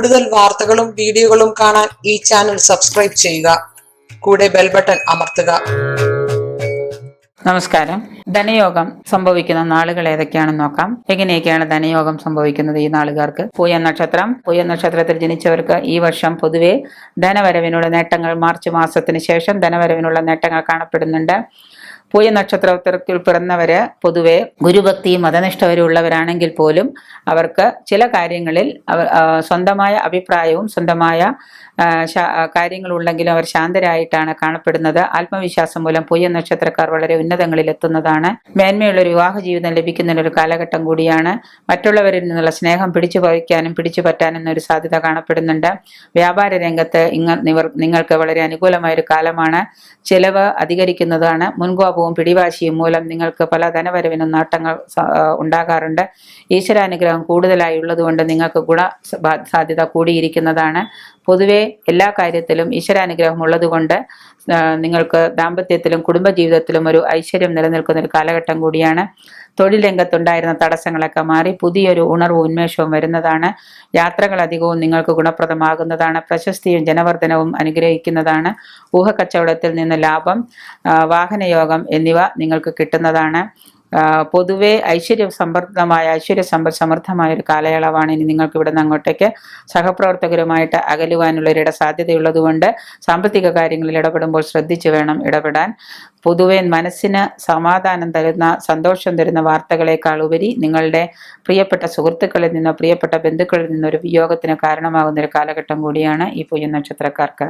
കൂടുതൽ വാർത്തകളും വീഡിയോകളും കാണാൻ ഈ ചാനൽ സബ്സ്ക്രൈബ് ചെയ്യുക. കൂടെ ബെൽ ബട്ടൺ അമർത്തുക. നമസ്കാരം. ധനയോഗം സംഭവിക്കുന്ന നാളുകൾ ഏതൊക്കെയാണെന്ന് നോക്കാം. എങ്ങനെയൊക്കെയാണ് ധനയോഗം സംഭവിക്കുന്നത് ഈ നാളുകാർക്ക്? പൂയ നക്ഷത്രം. പൂയ നക്ഷത്രത്തിൽ ജനിച്ചവർക്ക് ഈ വർഷം പൊതുവെ ധനവരവിനുള്ള നേട്ടങ്ങൾ മാർച്ച് മാസത്തിന് ശേഷം ധനവരവിനുള്ള നേട്ടങ്ങൾ കാണപ്പെടുന്നുണ്ട്. പൂയ നക്ഷത്രത്തിൽ പിറന്നവര് പൊതുവെ ഗുരുഭക്തി മതനിഷ്ഠവരും ഉള്ളവരാണെങ്കിൽ പോലും അവർക്ക് ചില കാര്യങ്ങളിൽ സ്വന്തമായ അഭിപ്രായവും സ്വന്തമായ കാര്യങ്ങളുണ്ടെങ്കിലും അവർ ശാന്തരായിട്ടാണ് കാണപ്പെടുന്നത്. ആത്മവിശ്വാസം മൂലം പൂയ നക്ഷത്രക്കാർ വളരെ ഉന്നതങ്ങളിൽ എത്തുന്നതാണ്. മേന്മയുള്ള ഒരു വിവാഹ ജീവിതം ലഭിക്കുന്ന ഒരു കാലഘട്ടം കൂടിയാണ്. മറ്റുള്ളവരിൽ നിന്നുള്ള സ്നേഹം പിടിച്ചു പറിക്കാനും പിടിച്ചു പറ്റാനും ഒരു സാധ്യത കാണപ്പെടുന്നുണ്ട്. വ്യാപാര രംഗത്ത് നിങ്ങൾക്ക് വളരെ അനുകൂലമായ ഒരു കാലമാണ്. ചിലവ് അധികരിക്കുന്നതാണ്. മുൻകോപവും പിടിവാശിയും മൂലം നിങ്ങൾക്ക് പല ധനവരവിനും നേട്ടങ്ങൾ ഉണ്ടാകാറുണ്ട്. ഈശ്വരാനുഗ്രഹം കൂടുതലായി ഉള്ളതുകൊണ്ട് നിങ്ങൾക്ക് ഗുണ സാധ്യത കൂടിയിരിക്കുന്നതാണ്. പൊതുവെ എല്ലാ കാര്യത്തിലും ഈശ്വരാനുഗ്രഹം ഉള്ളതുകൊണ്ട് നിങ്ങൾക്ക് ദാമ്പത്യത്തിലും കുടുംബജീവിതത്തിലും ഒരു ഐശ്വര്യം നിലനിൽക്കുന്ന ഒരു കാലഘട്ടം കൂടിയാണ്. തൊഴിൽ രംഗത്തുണ്ടായിരുന്ന തടസ്സങ്ങളൊക്കെ മാറി പുതിയൊരു ഉണർവും ഉന്മേഷവും വരുന്നതാണ്. യാത്രകൾ അധികവും നിങ്ങൾക്ക് ഗുണപ്രദമാകുന്നതാണ്. പ്രശസ്തിയും ജനവർദ്ധനവും അനുഗ്രഹിക്കുന്നതാണ്. ഊഹക്കച്ചവടത്തിൽ നിന്ന് ലാഭം വാഹനയോഗം എന്നിവ നിങ്ങൾക്ക് കിട്ടുന്നതാണ്. പൊതുവെ ഐശ്വര്യ സമ്പർദ്ദമായ ഐശ്വര്യ സമ്പർ സമൃദ്ധമായ ഒരു കാലയളവാണ് ഇനി നിങ്ങൾക്ക് ഇവിടെ നിന്ന് അങ്ങോട്ടേക്ക് സഹപ്രവർത്തകരുമായിട്ട് അകലുവാനുള്ള ഒരിട സാധ്യതയുള്ളതുകൊണ്ട് സാമ്പത്തിക കാര്യങ്ങളിൽ ഇടപെടുമ്പോൾ ശ്രദ്ധിച്ചു വേണം ഇടപെടാൻ. പൊതുവെ മനസ്സിന് സമാധാനം തരുന്ന സന്തോഷം തരുന്ന വാർത്തകളേക്കാൾ ഉപരി നിങ്ങളുടെ പ്രിയപ്പെട്ട സുഹൃത്തുക്കളിൽ നിന്നോ പ്രിയപ്പെട്ട ബന്ധുക്കളിൽ നിന്നോ ഒരു വിയോഗത്തിന് കാരണമാകുന്ന ഒരു കാലഘട്ടം കൂടിയാണ് ഈ പൂയ നക്ഷത്രക്കാർക്ക്.